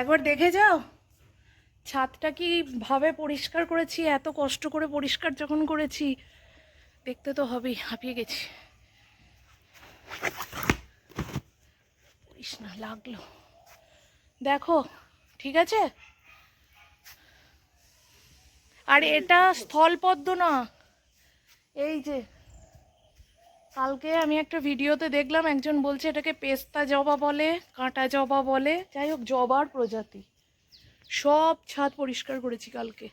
একবার দেখে যাও। ছাদটা কি ভাবে পরিষ্কার করেছি, এত কষ্ট করে পরিষ্কার যখন করেছি, দেখতে তো হবেই, হাঁপিয়ে গেছি। না, লাগল। দেখো, ঠিক আছে? আর এটা স্থলপদ্ম না, এই যে কালকে আমি একটা ভিডিওতে দেখলাম একজন বলছে এটাকে পেস্তা জবা বলে কাঁটা জবা বলে। যাই হোক জবার প্রজাতি। সব ছাদ পরিষ্কার করেছি কালকে।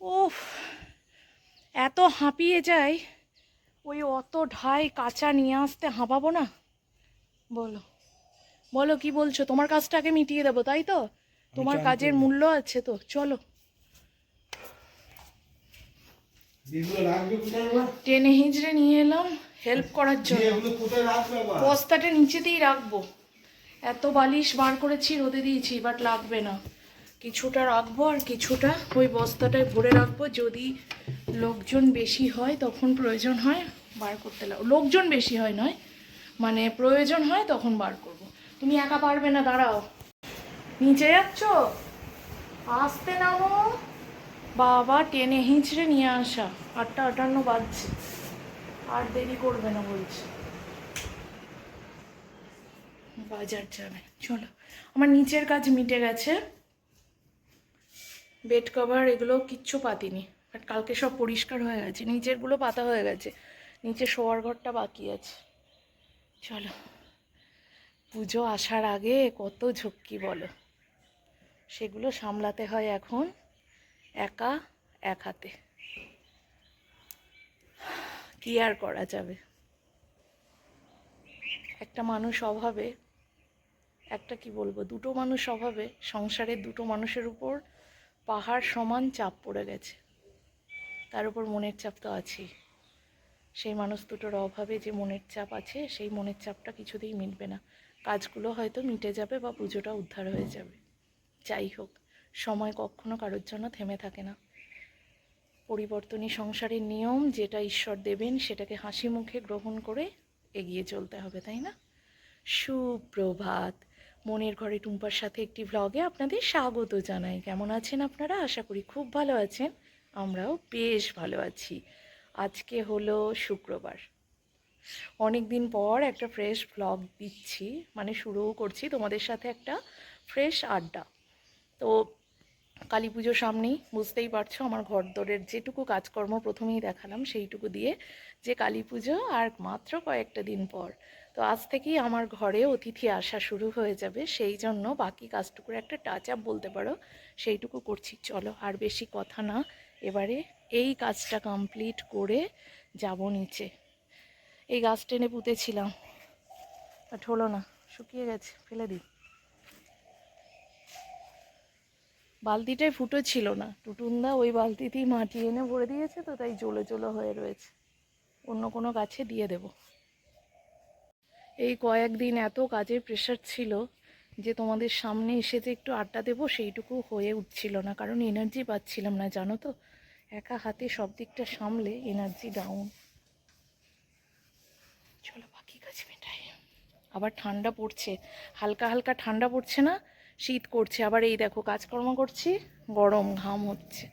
উফ এত হাঁপিয়ে যায় ওই অত ঢাই কাঁচা নিয়ে আসতে হাঁপাবো না? বলো। বলো কি বলছো? তোমার কাজটাকে মিটিয়ে দেবো তাই তো? তোমার কাজের মূল্য আছে তো চলো এগুলো রাখবে কোথায় আবার? টেনে হিঁচড়ে নিয়ে এলাম হেল্প করার জন্য। বস্তাটা নিচেতেই রাখব। এত বালিশ বার করেছি রোদে দিয়েছি বাট লাগবে না। কিছুটা রাখব আর কিছুটা ওই বস্তাটায় ভরে রাখব। যদি লোকজন বেশি হয় তখন প্রয়োজন হয় বার করতে লাগবো লোকজন বেশি হয় নয় মানে প্রয়োজন হয় তখন বার করব। তুমি একা পারবে না দাঁড়াও। নিচে যাচ্ছ? আসতে নামো। বাবা টেনে হিঁচড়ে নিয়ে আসা। আটটা আটান্ন বাজছে। আর দেরি করবে না বলছে। বাজার যাবে। চলো, আমার নিচের কাজ মিটে গেছে। বেড কভার এগুলো কিচ্ছু পাতিনি। বাট কালকে সব পরিষ্কার হয়ে গেছে। নিচেরগুলো পাতা হয়ে গেছে। নিচে শোয়ার ঘরটা বাকি আছে। চলো, পুজো আসার আগে কত ঝক্কি বলো। সেগুলো সামলাতে হয় এখন। একা, এক হাতে। কি আর করা যাবে? একটা মানুষ অভাবে, একটা কি বলব, দুটো মানুষ অভাবে, সংসারের দুটো মানুষের উপর পাহাড় সমান চাপ পড়ে গেছে। তার উপর মনের চাপ তো আছেই। সেই মানুষ দুটোর অভাবে যে মনের চাপ আছে, সেই মনের চাপটা কিছুতেই মিটবে না। কাজগুলো হয়তো মিটে যাবে বা পুজোটা উদ্ধার হয়ে যাবে। যাই হোক। সময় কখনো কারোর জন্য থেমে থাকে না। পরিবর্তনী সংসারের নিয়ম যেটা ঈশ্বর দেবেন, সেটাকে হাসি মুখে গ্রহণ করে এগিয়ে চলতে হবে, তাই না? সুপ্রভাত। মনের ঘরে টুম্পার সাথে একটি ভ্লগে আপনাদের স্বাগত জানাই। কেমন আছেন আপনারা? আশা করি খুব ভালো আছেন। আমরাও বেশ ভালো আছি। আজকে হলো শুক্রবার। অনেক দিন পর একটা ফ্রেশ ভ্লগ দিচ্ছি। মানে শুরুও করছি তোমাদের সাথে একটা ফ্রেশ আড্ডা। তো কালী পুজো সামনেই, বুঝতেই পারছ আমার ঘর দরের যেটুকু কাজকর্ম প্রথমেই দেখালাম, সেইটুকু দিয়ে যে কালী পুজো আর মাত্র কয়েকটা দিন পর। তো আজ থেকেই আমার ঘরে অতিথি আসা শুরু হয়ে যাবে, সেই জন্য বাকি কাজটুকুর একটা টাচ আপ বলতে পারো, সেইটুকু করছি। চলো আর বেশি কথা না, এবারে এই কাজটা কমপ্লিট করে যাব নিচে। এই গাছ টেনে পুঁতেছিলাম। বাট হলো না, শুকিয়ে গেছে, ফেলে দিই। বালতিটায় ফুটো ছিল না। টুটুনদা ওই বালতিতেই মাটি এনে ভরে দিয়েছে তো, তাই জ্বলে জ্বলে হয়ে রয়েছে। অন্য কোনো গাছে দিয়ে দেব। এই কয়েকদিন এত কাজের প্রেশার ছিল যে তোমাদের সামনে এসে যে একটু আড্ডা দেবো, সেইটুকু হয়ে উঠছিল না। কারণ এনার্জি পাচ্ছিলাম না, জানো তো? একা হাতে সব দিকটা সামলে এনার্জি ডাউন চলো বাকি কাজ মেটাই। আবার ঠান্ডা পড়ছে। হালকা হালকা ঠান্ডা পড়ছে না শীত করছে, আবার এই দেখো কাজকর্ম করছি, গরম ঘাম হচ্ছে।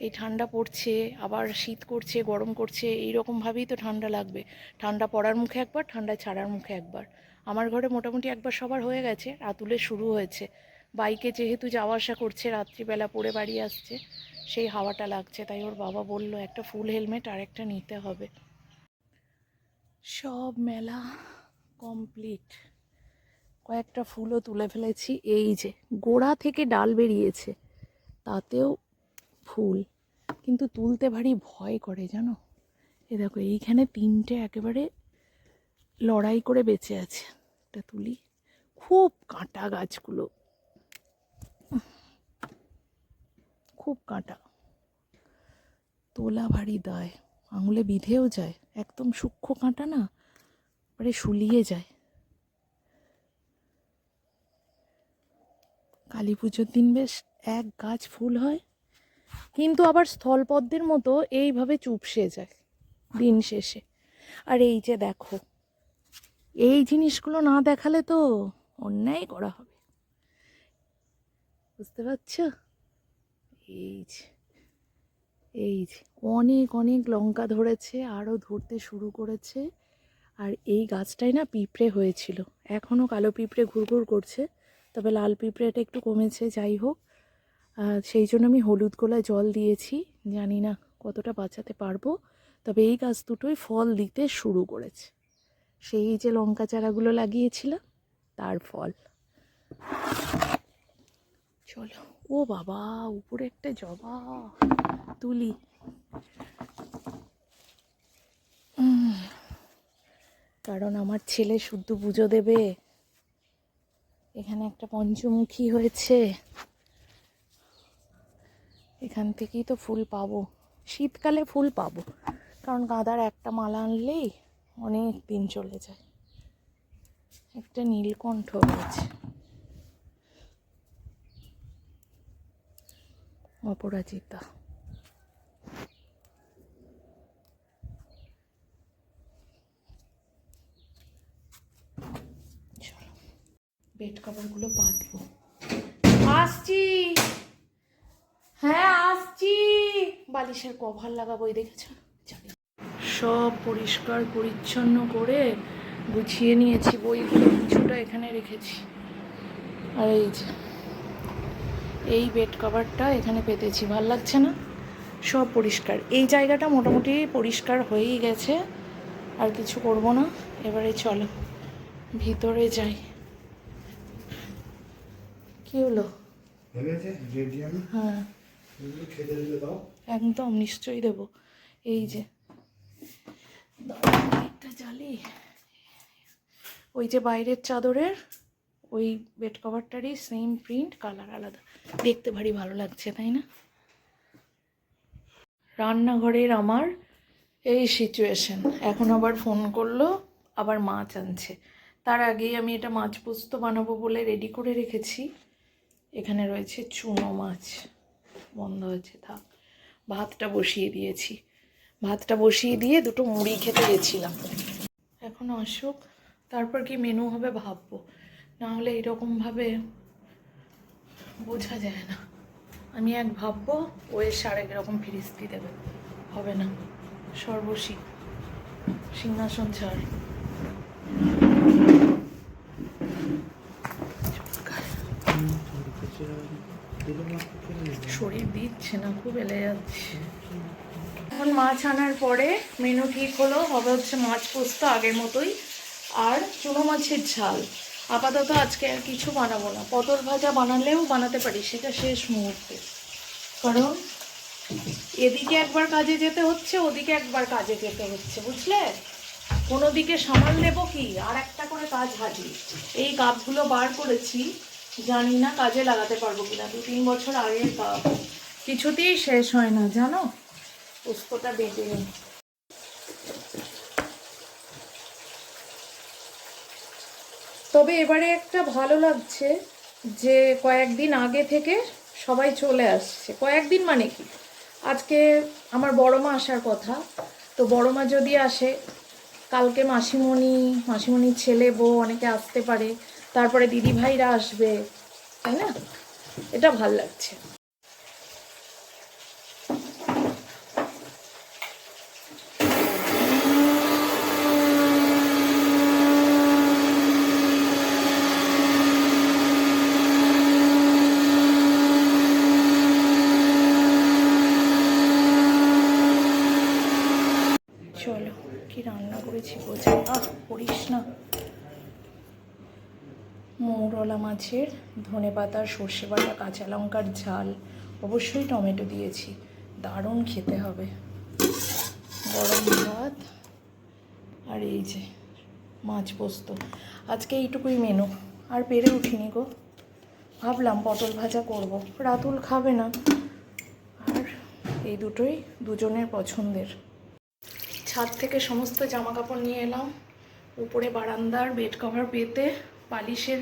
এই ঠান্ডা পড়ছে, আবার শীত করছে, গরম করছে এই এইরকমভাবেই তো ঠান্ডা লাগবে। ঠান্ডা পড়ার মুখে একবার, ঠান্ডা ছাড়ার মুখে একবার। আমার ঘরে মোটামুটি একবার সবার হয়ে গেছে রাতুলে শুরু হয়েছে। বাইকে যেহেতু যাওয়া আসা করছে, রাত্রিবেলা পড়ে বাড়ি আসছে, সেই হাওয়াটা লাগছে, তাই ওর বাবা বলল, একটা ফুল হেলমেট আর একটা নিতে হবে। সব মেলা কমপ্লিট। কয়েকটা ফুলও তুলে ফেলেছি। এই যে গোড়া থেকে ডাল বেরিয়েছে, তাতেও ফুল। কিন্তু তুলতে ভারী ভয় করে, জানো? এ দেখো, এইখানে তিনটে একেবারে লড়াই করে বেঁচে আছে। এটা তুলি, খুব কাঁটা গাছগুলো। খুব কাঁটা। তোলা ভারী দায়। আঙুলে বিধেও যায়। একদম সূক্ষ্ম কাঁটা না পরে শুলিয়ে যায়। কালী পুজোর দিন বেশ এক গাছ ফুল হয়, কিন্তু আবার স্থলপদ্মের মতো এইভাবে চুপসে যায় দিন শেষে। আর এই যে দেখো, এই জিনিসগুলো না দেখালে তো অন্যায় করা হবে। বুঝতে পারছ? এই যে এই যে, অনেক অনেক লঙ্কা ধরেছে, আরও ধরতে শুরু করেছে। আর এই গাছটায় না পিঁপড়ে হয়েছিল, এখনও কালো পিঁপড়ে ঘুরঘুর করছে। তবে লাল পিঁপড়েটা একটু কমেছে, যাই হোক। সেই জন্য আমি হলুদ গোলায় জল দিয়েছি। জানি না কতটা বাঁচাতে পারব, তবে এই গাছ দুটোই ফল দিতে শুরু করেছে। সেই যে লঙ্কা চারাগুলো লাগিয়েছিলাম, তার ফল। চলো, ও বাবা, উপরে একটা জবা তুলি। কারণ আমার ছেলে শুদ্ধ পুজো দেবে। এখানে একটা পঞ্চমুখী হয়েছে। এখান থেকেই তো ফুল পাবো। শীতকালে ফুল পাবো। কারণ গাঁদার একটা মালা আনলেই অনেক দিন চলে যায়। একটা নীলকণ্ঠ হয়েছে অপরাজিতা। বেড কভারগুলো বাঁধবো। আসছি। হ্যাঁ আসছি। বালিশের কভার লাগাবো, এই দেখেছ? সব পরিষ্কার, পরিচ্ছন্ন করে গুছিয়ে নিয়েছি বইগুলো, কিছুটা এখানে রেখেছি। আর এই যে, এই বেড কভারটা এখানে পেতেছি, ভালো লাগছে না? সব পরিষ্কার। এই জায়গাটা মোটামুটি পরিষ্কার হয়েই গেছে, আর কিছু করব না। এবারে চলো, ভিতরে যাই। কি হলো? হয়ে। একদম নিশ্চয়ই দেব। এই যে। একটা জ্বালি ওই যে বাইরের চাদরের ওই বেড কভারটারই সেম প্রিন্ট কালার আলাদা। দেখতে ভারী ভালো লাগছে তাই না? রান্নাঘরের আমার এই সিচুয়েশন এখন আবার ফোন করল আবার মাছ আনছে। তার আগেই আমি এটা মাছ পোস্ত বানাবো বলে রেডি করে রেখেছি। এখানে রয়েছে চুনো মাছ। বন্ধ হয়েছে, থাক। ভাতটা বসিয়ে দিয়েছি। ভাতটা বসিয়ে দিয়ে দুটো মুড়ি খেতে গেছিলাম। এখন আসুক, তারপর কি মেনু হবে ভাববো। না হলে এরকমভাবে বোঝা যায় না। আমি এক ভাববো, ও এসে আরেক রকম ফিরিস্তি দেবে। হবে না। সর্বশী সিংহাসন ছাড়। শরীর দিচ্ছে না, খুব এলে যাচ্ছে। এখন মাছ আনার পরে মেনু ঠিক হলো, হবে হচ্ছে মাছ পোস্ত আগের মতোই, আর চুনো মাছের ঝাল। আপাতত আজকে আর কিছু বানাবো না। পটল ভাজা বানালেও বানাতে পারি, সেটা শেষ মুহূর্তে। কারণ এদিকে একবার কাজে যেতে হচ্ছে, ওদিকে একবার কাজে যেতে হচ্ছে, বুঝলে? কোনো দিকে সামাল দেব কি? আর একটা করে কাজ হাজির। এই গাবগুলো বার করেছি জানি না কাজে লাগাতে পারব কিনা। দু তিন বছর গাব কিছুতেই শেষ হয় না, জানো? পুষ্পটা বেঁধে নিই। তবে এবারে একটা ভালো লাগছে যে কয়েকদিন আগে থেকে সবাই চলে আসছে। কয়েকদিন মানে কি? আজকে আমার বড় মা আসার কথা। তো বড় মা যদি আসে, কালকে মাসিমণি, মাসিমণির ছেলে বউ অনেকে আসতে পারে। তারপরে দিদিভাইরা আসবে তাই না? এটা ভালো লাগছে চলো কি রান্না করেছি বোঝা আহ করিস না মৌরলা মাছের ধনে পাতা সর্ষে বাটা, কাঁচা লঙ্কার ঝাল। অবশ্যই টমেটো দিয়েছি। দারুণ খেতে হবে। গরম ভাত আর এই যে মাছ পোস্ত। আজকে এইটুকুই মেনু আর পেরে উঠিনি গো। ভাবলাম পটল ভাজা করব। রাতুল খাবে না। আর এই দুটোই দুজনের পছন্দের। ছাদ থেকে সমস্ত জামা কাপড় নিয়ে এলাম। উপরে বারান্দার বেড কভার পেতে বালিশের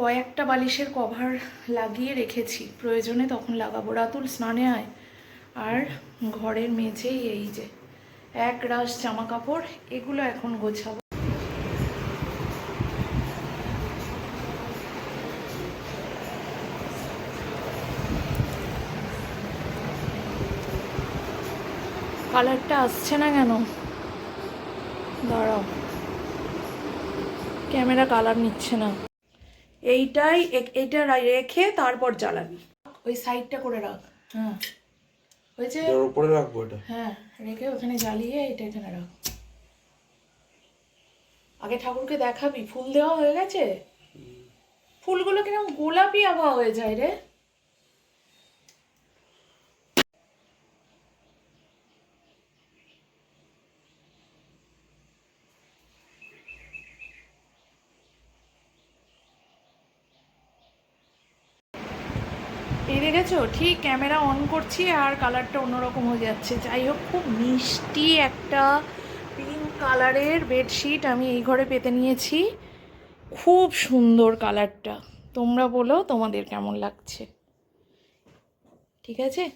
কয়েকটা বালিশের কভার লাগিয়ে রেখেছি। প্রয়োজনে তখন লাগাবো। রাতুল, স্নানে আয়। আর ঘরের মেঝে এই যে, এক রাস জামা কাপড় এগুলো এখন গোছাবো। কালারটা আসছে না কেন? দাঁড়াও। ক্যামেরা কালার নিচ্ছে না। এইটাই এটা এইটা রেখে তারপর জ্বালাবি। ওই সাইডটা করে রাখ। হ্যাঁ। হয়েছে এর উপরে রাখব এটা? হ্যাঁ রেখে ওখানে জ্বালিয়ে এটা এখানে রাখ। আগে ঠাকুরকে দেখাবি। ফুল দেওয়া হয়ে গেছে? ফুলগুলো কীরকম গোলাপি আবহাওয়া হয়ে যায় রে এই দেখেছ ঠিক ক্যামেরা অন করছি আর কালারটা অন্যরকম হয়ে যাচ্ছে। যাই হোক খুব মিষ্টি একটা পিঙ্ক কালারের বেডশিট আমি এই ঘরে পেতে নিয়েছি। খুব সুন্দর কালারটা তোমরা বলো তোমাদের কেমন লাগছে? ঠিক আছে?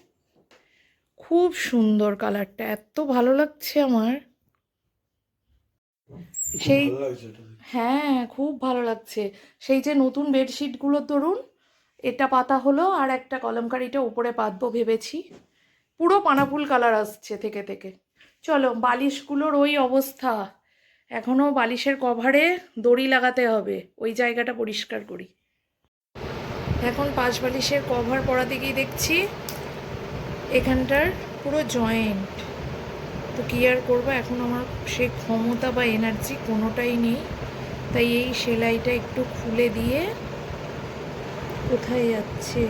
খুব সুন্দর কালারটা এত ভালো লাগছে আমার। সেই হ্যাঁ খুব ভালো লাগছে। সেই যে নতুন বেডশিটগুলো ধরুন এটা পাতা হলো আর একটা কলমকারিটা উপরে পাতবো ভেবেছি। পুরো পানাপুল কালার আসছে থেকে থেকে। চলো, বালিশগুলোর ওই অবস্থা। এখনও বালিশের কভারে দড়ি লাগাতে হবে। ওই জায়গাটা পরিষ্কার করি। এখন পাঁচ বালিশের কভার পরাতে গিয়ে দেখছি। এখানটার পুরো জয়েন্ট। তো কি আর করব? এখন আমার সেই ক্ষমতা বা এনার্জি কোনোটাই নেই। তাই এই সেলাইটা একটু খুলে দিয়ে কোথায় যাচ্ছে?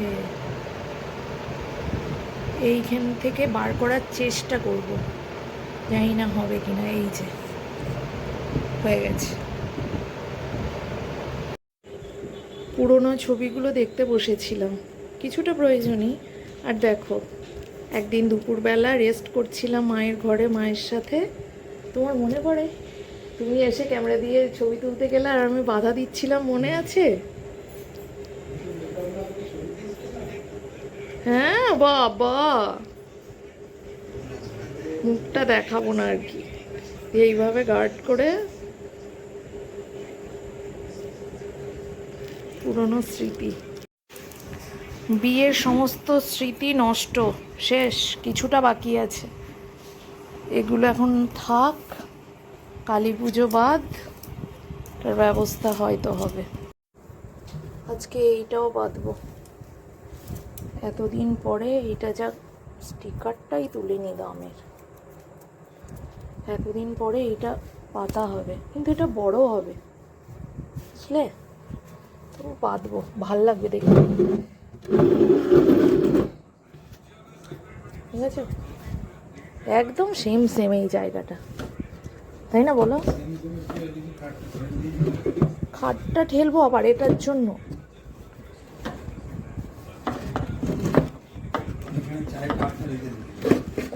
এইখান থেকে বার করার চেষ্টা করব। জানি না হবে কিনা, এই যে। হয়ে গেছে। পুরনো ছবিগুলো দেখতে বসেছিলাম। কিছুটা প্রয়োজনই। আর দেখো, একদিন দুপুরবেলা রেস্ট করছিলাম মায়ের ঘরে, মায়ের সাথে। তোমার মনে পড়ে? তুমি এসে ক্যামেরা দিয়ে ছবি তুলতে গেলে আর আমি বাধা দিচ্ছিলাম, মনে আছে? হ্যাঁ বাবা। মুখটা দেখাবো না আর কি। এইভাবে গার্ড করে পুরনো স্মৃতি। বিয়ের সমস্ত স্মৃতি নষ্ট। শেষ, কিছুটা বাকি আছে। এগুলো এখন থাক, কালী পুজো বাদ, তার ব্যবস্থা হয়তো হবে। আজকে এইটাও বাঁধবো। এতদিন পরে এটা যা স্টিকারটাই তুলিনি দামের। এতদিন পরে এটা পাতা হবে, কিন্তু এটা বড় হবে। বুঝলে? তো বাঁধবো ভালো লাগবে দেখতে। ঠিক আছে? একদম সেম সেম এই জায়গাটা। তাই না বলো? খাটটা ঠেলবো আবার এটার জন্য।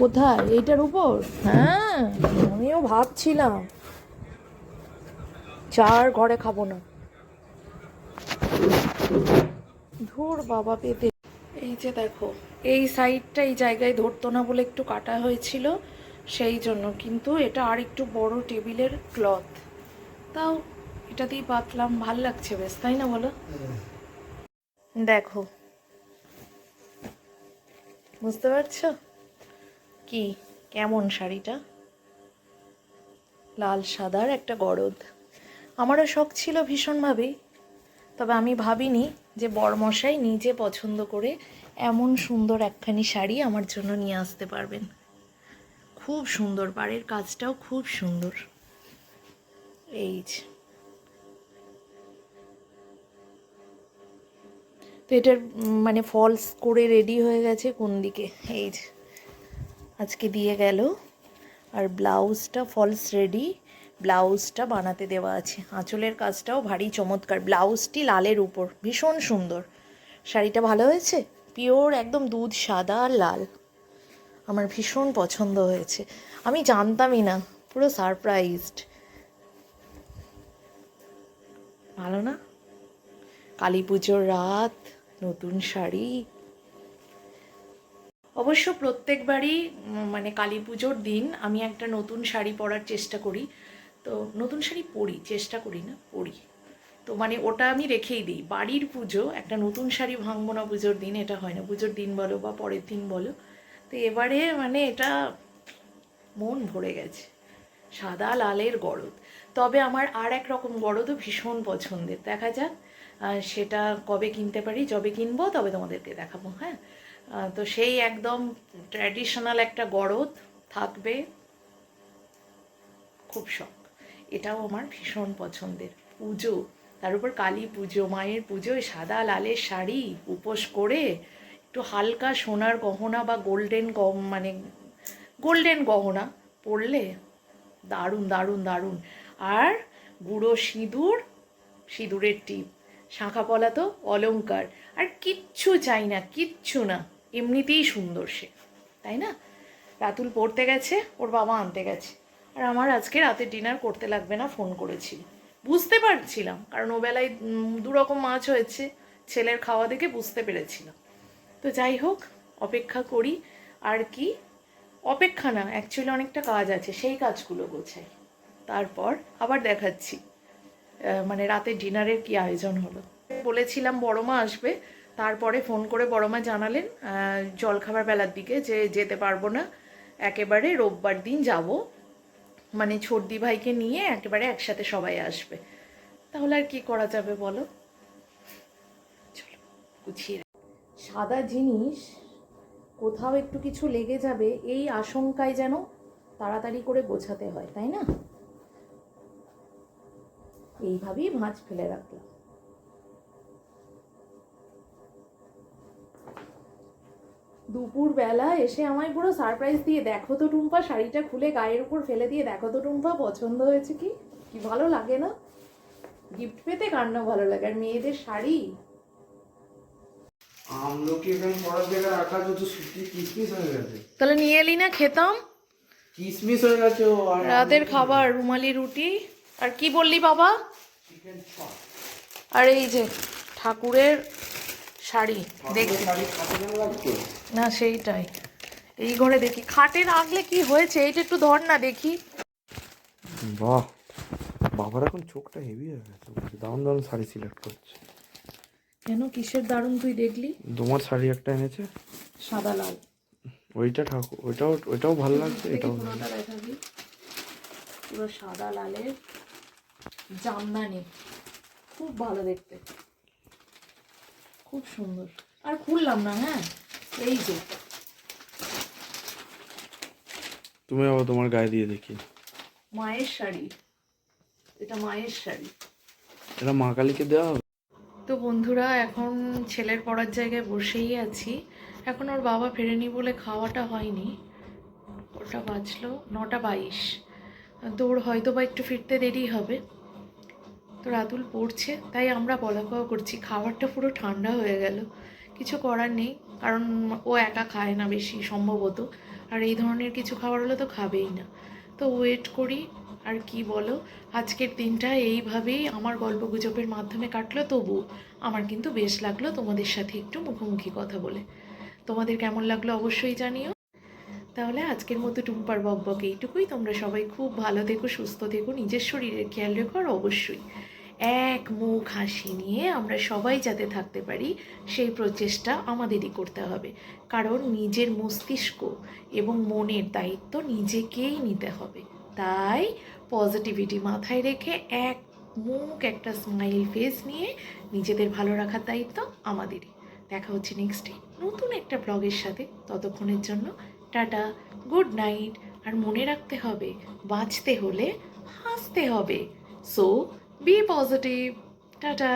কোথায়? এইটার উপর? হ্যাঁ। আমিও ভাবছিলাম। চার ঘরে খাব না। ধুর বাবা পেতে এই যে দেখো এই সাইডটা এই জায়গায় ধরতো না বলে একটু কাটা হয়েছিল সেই জন্য। কিন্তু এটা আর একটু বড় টেবিলের ক্লথ। তাও এটা দিয়ে পাতলাম ভালো লাগছে বেশ তাই না বলো? দেখো। বুঝতে পারছ? কি? কেমন শাড়িটা? লাল সাদার একটা গরদ। আমারও শখ ছিল ভীষণভাবেই তবে আমি ভাবিনি যে বরমশাই নিজে পছন্দ করে এমন সুন্দর একখানি শাড়ি আমার জন্য নিয়ে আসতে পারবেন। খুব সুন্দর পাড়ের কাজটাও খুব সুন্দর। এই তো এটার মানে ফলস করে রেডি হয়ে গেছে কোন দিকে? এই যে। আজকে দিয়ে গেল। আর ব্লাউজটা ফলস রেডি ব্লাউজটা বানাতে দেওয়া আছে। আঁচলের কাজটাও ভারী চমৎকার, ব্লাউজটি লালের উপর, ভীষণ সুন্দর। শাড়িটা ভালো হয়েছে? পিওর একদম দুধ সাদা আর লাল। আমার ভীষণ পছন্দ হয়েছে। আমি জানতামই না, পুরো সারপ্রাইজড ভালো না? কালী পুজোর রাত, নতুন শাড়ি। অবশ্য প্রত্যেকবারই মানে কালী পুজোর দিন আমি একটা নতুন শাড়ি পরার চেষ্টা করি। তো নতুন শাড়ি পরি, চেষ্টা করি না, পরি। তো মানে ওটা আমি রেখেই দিই। বাড়ির পুজো, একটা নতুন শাড়ি ভাঙবো না পুজোর দিন, এটা হয় না। পুজোর দিন বলো বা পরের দিন বলো। তো এবারে মানে এটা মন ভরে গেছে। সাদা লালের গরদ। তবে আমার আর এক রকম গরদও ভীষণ পছন্দের। দেখা যাক সেটা কবে কিনতে পারি, যবে কিনবো তবে তোমাদেরকে দেখাবো হ্যাঁ? তো সেই একদম ট্র্যাডিশনাল একটা গরদ থাকবে। খুব শখ। এটাও আমার ভীষণ পছন্দের পুজো। তার উপর কালী পুজো, মায়ের পুজোয় সাদা লালের শাড়ি উপোস করে একটু হালকা সোনার গহনা বা গোল্ডেন গ মানে গোল্ডেন গহনা পরলে দারুণ দারুণ দারুণ। আর গুঁড়ো সিঁদুর, সিঁদুরের টিপ, শাঁখা পলা তো অলংকার। আর কিচ্ছু চাই না, কিচ্ছু না। এমনিতেই সুন্দর সে তাই না? রাতুল পড়তে গেছে ওর বাবা আনতে গেছে। আর আমার আজকে রাতে ডিনার করতে লাগবে না ফোন করেছিল। বুঝতে পারছিলাম কারণ ও বেলায় উম, মাছ হয়েছে ছেলের খাওয়া দেখে বুঝতে পেরেছিলাম। তো যাই হোক অপেক্ষা করি আর কি? অপেক্ষা না অ্যাকচুয়ালি অনেকটা কাজ আছে সেই কাজগুলো গোছাই। তারপর আবার দেখাচ্ছি মানে রাতে ডিনারের কি আয়োজন হলো। বলেছিলাম বড় মা আসবে তারপরে ফোন করে বড় মা জানালেন জলখাবার বেলার দিকে যে যেতে পারব না, একেবারে রোববার দিন যাব। মানে ছোটদি ভাইকে নিয়ে একেবারে একসাথে সবাই আসবে। তাহলে আর কি করা যাবে বলো? চলো, গুছিয়ে সাদা জিনিস, কোথাও একটু কিছু লেগে যাবে, এই আশঙ্কায় যেন তাড়াতাড়ি করে গোছাতে হয়, তাই না? এইভাবেই ভাঁজ ফেলে রাখলাম। দুপুর বেলা এসে আমায় পুরো সারপ্রাইজ দিয়ে দেখো তো টুম্পা শাড়িটা খুলে গায়ের উপর ফেলে দিয়ে দেখো তো টুম্পা পছন্দ হয়েছে কি? কি ভালো লাগে না? গিফট পেতে কার না ভালো লাগে? আর মেয়েদের শাড়ি? আমলকি এখানে পড়ার জায়গায় রাখা তো সুতি কিসমিস হয়ে গেছে। তাহলে নিয়ে এলি না খেতাম? কিসমিস হয়ে গেছে আর রাতের খাবার রুমালি রুটি। আর কি বললি বাবা? আর এই যে ঠাকুরের শাড়ি দেখি। না সেইটাই। এই ঘরে দেখি। খাটে রাখলে কি হয়েছে? এইটা একটু ধর না দেখি। বাহ! বাবার এখন চোখটা হেভি হয়ে গেছে। দারুণ দারুণ শাড়ি সিলেক্ট করছে। কেন? কিসের দারুণ তুই দেখলি? তোমার শাড়ি একটা এনেছে। সাদা লাল। ওইটা ঠাকুর ওইটাও ওইটাও ভালো লাগছে এটাও পুরো সাদা লালের জামদানি। খুব ভালো দেখতে। খুব সুন্দর। আর খুললাম না হ্যাঁ? এই যে। তুমি আবার তোমার গায়ে দিয়ে দেখি। মায়ের শাড়ি। এটা মায়ের শাড়ি। এটা মা কালীকে দেওয়া হবে? তো বন্ধুরা এখন ছেলের পড়ার জায়গায় বসেই আছি। এখন ওর বাবা ফেরেনি বলে খাওয়াটা হয়নি। ওটা বাজলো নটা বাইশ। তো ওর হয়তো বা একটু ফিরতে দেরি হবে। তো রাতুল পড়ছে, তাই আমরা বলা কওয়া করছি। খাবারটা পুরো ঠান্ডা হয়ে গেল। কিছু করার নেই, কারণ ও একা খায় না বেশি সম্ভবত। আর এই ধরনের কিছু খাবার হলে তো খাবেই না। তো ওয়েট করি, আর কি বলো? আজকের দিনটা এইভাবেই আমার গল্প গুজবের মাধ্যমে কাটলো। তবু আমার কিন্তু বেশ লাগল তোমাদের সাথে একটু মুখোমুখি কথা বলে। তোমাদের কেমন লাগল অবশ্যই জানিও। তাহলে আজকের মতো টুম্পার বকবক এইটুকুই। তোমরা সবাই খুব ভালো থেকো, সুস্থ থেকো, নিজের শরীরের খেয়াল রেখো আর অবশ্যই এক মুখ হাসি নিয়ে আমরা সবাই যাতে থাকতে পারি, সেই প্রচেষ্টা আমাদেরই করতে হবে। কারণ নিজের মস্তিষ্ক এবং মনের দায়িত্ব নিজেকেই নিতে হবে। তাই পজিটিভিটি মাথায় রেখে এক মুখ, একটা স্মাইল ফেস নিয়ে নিজেদের ভালো রাখার দায়িত্ব আমাদেরই। দেখা হচ্ছে নেক্সটে নতুন একটা ব্লগের সাথে। ততক্ষণের জন্য টাটা, গুড নাইট, আর মনে রাখতে হবে, বাঁচতে হলে হাসতে হবে। So be positive tata.